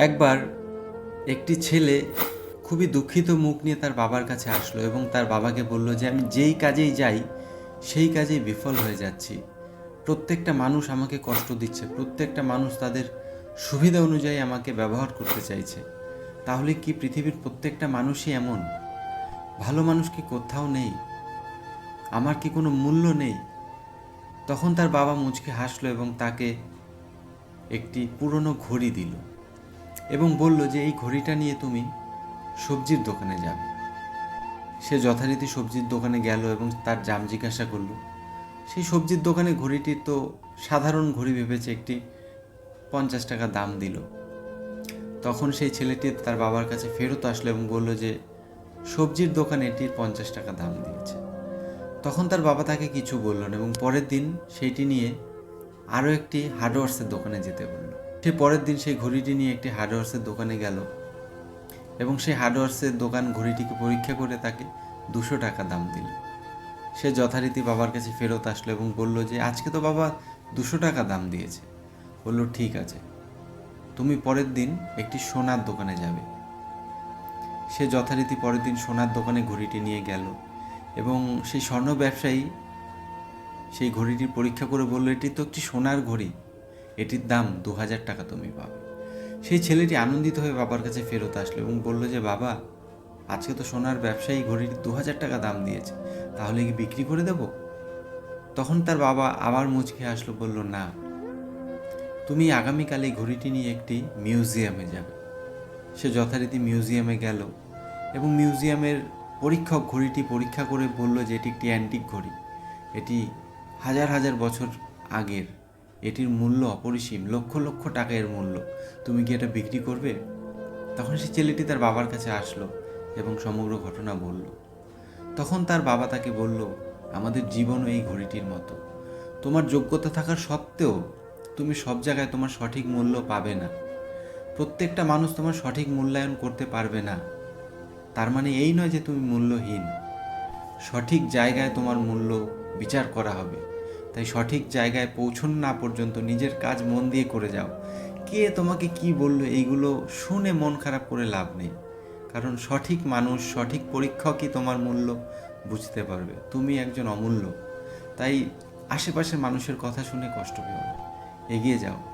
একবার একটি ছেলে খুবই দুঃখিত মুখ নিয়ে তার বাবার কাছে আসলো এবং তার বাবাকে বলল যে, আমি যেই কাজেই যাই, সেই কাজেই বিফল হয়ে যাচ্ছি। প্রত্যেকটা মানুষ আমাকে কষ্ট দিচ্ছে। প্রত্যেকটা মানুষ তাদের সুবিধা অনুযায়ী আমাকে ব্যবহার করতে চাইছে। তাহলে কি পৃথিবীর প্রত্যেকটা মানুষই এমন? ভালো মানুষ কি কোথাও নেই? আমার কি কোনো মূল্য নেই? তখন তার বাবা মুচকে হাসলো এবং তাকে একটি পুরনো ঘড়ি দিল। এবং বলল যে, এই ঘড়িটা নিয়ে তুমি সবজির দোকানে যাবে। সে যথারীতি সবজির দোকানে গেল এবং তার জাম জিজ্ঞাসা করল, সেই সবজির দোকানে ঘড়িটি তো সাধারণ ঘড়ি ভেবেছে একটি পঞ্চাশ টাকা দাম দিল। তখন সেই ছেলেটি তার বাবার কাছে ফেরত আসলো এবং বলল যে, সবজির দোকানে এটির পঞ্চাশ টাকা দাম দিয়েছে। তখন তার বাবা তাকে কিছু বলল না এবং পরের দিন সেইটি নিয়ে আরও একটি হার্ডওয়ার্সের দোকানে যেতে বলল। সে পরের দিন সেই ঘড়িটি নিয়ে একটি হার্ডওয়ার্সের দোকানে গেল এবং সেই হার্ডওয়ার্সের দোকান ঘড়িটিকে পরীক্ষা করে তাকে দুশো টাকা দাম দিল। সে যথারীতি বাবার কাছে ফেরত আসলো এবং বলল যে, আজকে তো বাবা দুশো টাকা দাম দিয়েছে। বলল, ঠিক আছে। তুমি পরের দিন একটি সোনার দোকানে যাবে। সে যথারীতি পরের দিন সোনার দোকানে ঘড়িটি নিয়ে গেল এবং সেই স্বর্ণ ব্যবসায়ী সেই ঘড়িটির পরীক্ষা করে বলল, এটি তো একটি সোনার ঘড়ি। এটির দাম দু হাজার টাকা তুমি পাবে। সেই ছেলেটি আনন্দিত হয়ে বাবার কাছে ফেরত আসলো এবং বলল যে, বাবা, আজকে তো সোনার ব্যবসায়ী ঘড়িটি দু হাজার টাকা দাম দিয়েছে, তাহলে কি বিক্রি করে দেব? তখন তার বাবা আবার মুচকে আসলো, বলল, না, তুমি আগামীকাল এই ঘড়িটি নিয়ে একটি মিউজিয়ামে যাবে। সে যথারীতি মিউজিয়ামে গেল এবং মিউজিয়ামের পরীক্ষক ঘড়িটি পরীক্ষা করে বলল যে, এটি একটি অ্যান্টিক ঘড়ি। এটি হাজার হাজার বছর আগের এটির মূল্য অপরিসীম, লক্ষ লক্ষ টাকা এর মূল্য। তুমি কি এটা বিক্রি করবে? তখন সে ছেলেটি তার বাবার কাছে আসলো এবং সমগ্র ঘটনা বলল। তখন তার বাবা তাকে বলল, আমাদের জীবনও এই ঘড়িটির মতো। তোমার যোগ্যতা থাকার সত্ত্বেও তুমি সব জায়গায় তোমার সঠিক মূল্য পাবে না। প্রত্যেকটা মানুষ তোমার সঠিক মূল্যায়ন করতে পারবে না। তার মানে এই নয় যে তুমি মূল্যহীন। সঠিক জায়গায় তোমার মূল্য বিচার করা হবে। তাই সঠিক জায়গায় পৌঁছন না পর্যন্ত নিজের কাজ মন দিয়ে করে যাও। কে তোমাকে কি বলল এইগুলো শুনে মন খারাপ করে লাভ নেই। কারণ সঠিক মানুষ, সঠিক পরীক্ষকই তোমার মূল্য বুঝতে পারবে। তুমি একজন অমূল্য। তাই আশেপাশের মানুষের কথা শুনে কষ্ট পেও এগিয়ে যাও।